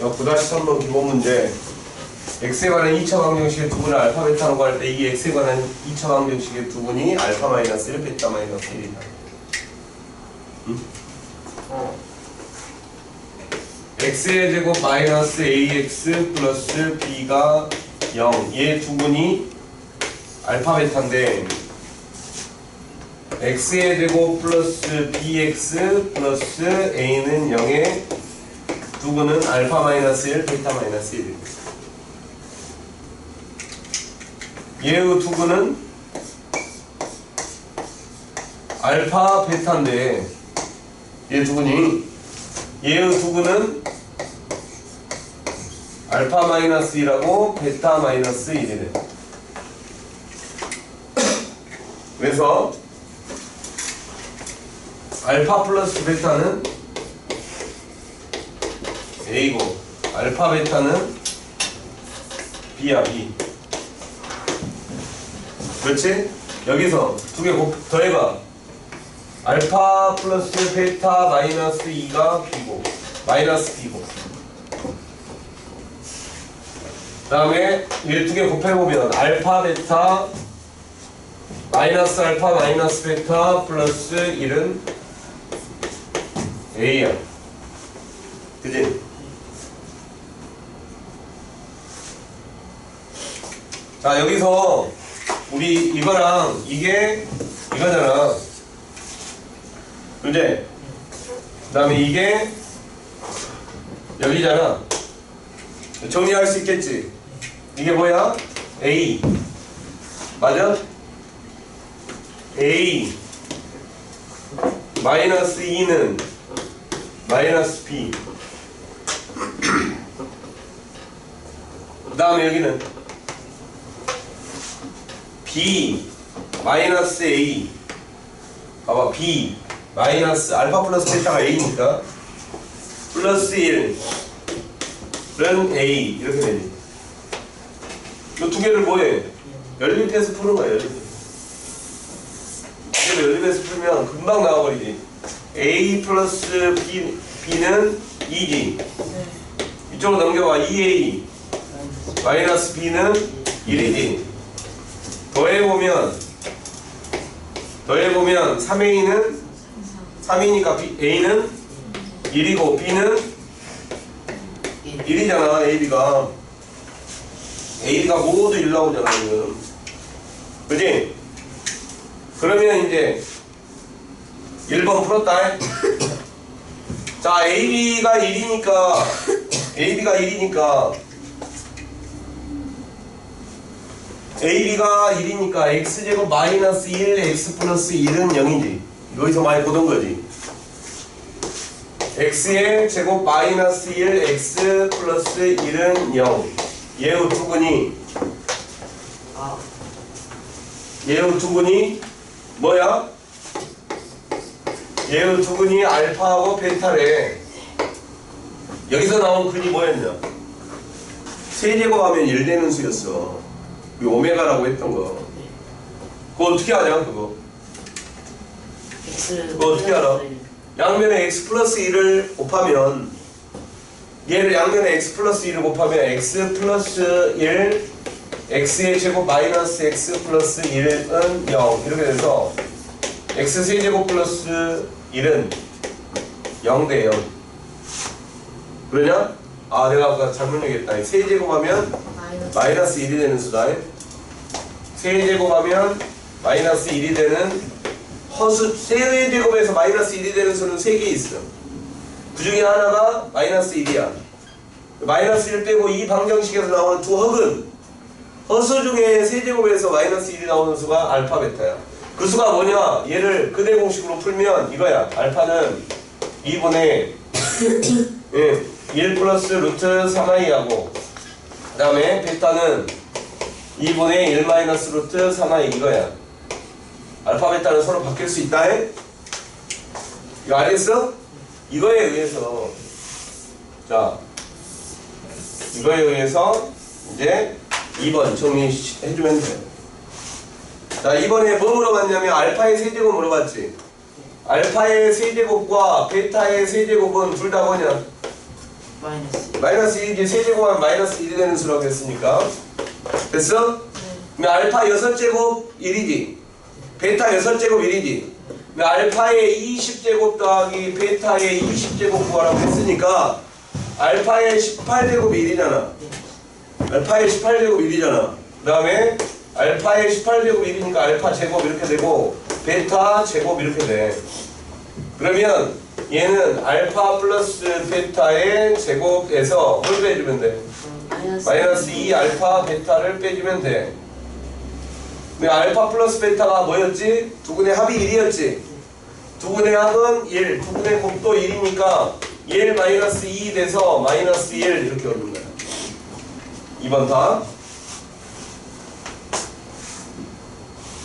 9-3번 기본 문제 x에 관한 2차 방정식의 두 분을 알파 베타라고 할 때 이 x에 관한 2차 방정식의 두 분이 알파 마이너스 1 베타 마이너스 1이다 어. x의 제곱 마이너스 ax 플러스 b가 0. 얘 두 분이 알파 베타인데 x의 제곱 플러스 bx 플러스 a는 0의 두 분은 알파 마이너스 1 베타 마이너스 1. 얘의 두 분은 알파 베타인데 얘두 분이 얘의 두 분은 알파 마이너스 2라고 베타 마이너스 1이래. 그래서 알파 플러스 베타는 A고 알파 베타는 B야 B. 그렇지? 여기서 두 개 더해봐. 알파 플러스 베타 마이너스 2가 B고 마이너스 B고 그 다음에 얘 두 개 곱해보면 알파 베타 마이너스 알파 마이너스 베타 플러스 1은 A야 그지? 자 여기서 우리 이거랑 이게 이거잖아 그지? 그 다음에 이게 여기잖아 정리할 수 있겠지? 이게 뭐야? A 맞아? A 마이너스 2는 마이너스 B 그 다음에 여기는 B 마이너스 A. 봐봐 B 마이너스 알파 플러스 베타가 A니까 플러스 1은 A. 이렇게 되지 이 두 개를 뭐해? 연립해서 푸는 거야 연립 이걸 연립해서 풀면 금방 나와버리지. A 플러스 B, B는 2지 이쪽으로 넘겨봐 2A 마이너스 B는 1이지 더해보면 더해보면 3A는 3이니까 B, A는 1이고 B는 1이잖아 AB가. AB가 모두 1 나오잖아 지금. 그지? 그러면 이제 1번 풀었다. 자 AB가 1이니까 AB가 1이니까 AB가 1이니까 X제곱 마이너스 1 X 플러스 1은 0이지 여기서 많이 보던 거지 x의 제곱 마이너스 1 x 플러스 1은 0 얘의 두분이 아. 얘의 두분이 뭐야? 얘의 두분이 알파하고 베타래 여기서 나온 근이 뭐였냐? 세제곱하면 1 되는 수였어 그 오메가라고 했던 거 그거 어떻게 하냐 그거. 그거 어떻게 알아? 양면에 x 플러스 1을 곱하면 얘를 양면에 x 플러스 1을 곱하면 x 플러스 1 x의 제곱 마이너스 x 플러스 1은 0 이렇게 돼서 x 세제곱 플러스 1은 0 대 0 그러냐? 아 내가 아까 잘못 얘기했다 세제곱하면 마이너스. 마이너스 1이 되는 수다 세제곱하면 마이너스 1이 되는 허수 세제곱에서 마이너스 1이 되는 수는 3개 있어. 그 중에 하나가 마이너스 1이야. 마이너스 1 빼고 이 방정식에서 나오는 두 허근 허수 중에 세제곱에서 마이너스 1이 나오는 수가 알파 베타야. 그 수가 뭐냐? 얘를 근해 공식으로 풀면 이거야. 알파는 2분의 예, 1 플러스 루트 3i하고 그 다음에 베타는 2분의 1 마이너스 루트 3i 이거야 알파 베타는 서로 바뀔 수 있다 해? 이거 알겠어? 이거에 의해서 자 이거에 의해서 이제 2번 정리해주면 돼. 자 이번에 뭐 물어봤냐면 알파의 세제곱 물어봤지 알파의 세제곱과 베타의 세제곱은 둘 다 뭐냐 마이너스 마이너스 1이지 세제곱하면 마이너스 1이 되는 수라고 했으니까. 됐어? 그럼 알파 6제곱 1이지. 베타 6제곱 1이지. 그럼 알파의 20제곱 더하기 베타의 20제곱 구하라고 했으니까 알파의 18제곱이 1이잖아. 알파의 18제곱 1이잖아. 그 다음에 알파의 18제곱 1이니까 알파 제곱 이렇게 되고 베타 제곱 이렇게 돼 그러면 얘는 알파 플러스 베타의 제곱에서 뭘 빼주면 돼? 마이너스 마이너스 2 알파 베타를 빼주면 돼. 근데 알파 플러스 베타가 뭐였지? 두 분의 합이 1이었지? 두 분의 합은 1, 두 분의 곱도 1이니까 1 마이너스 2 돼서 마이너스 1 이렇게 오는 거야. 2번 다.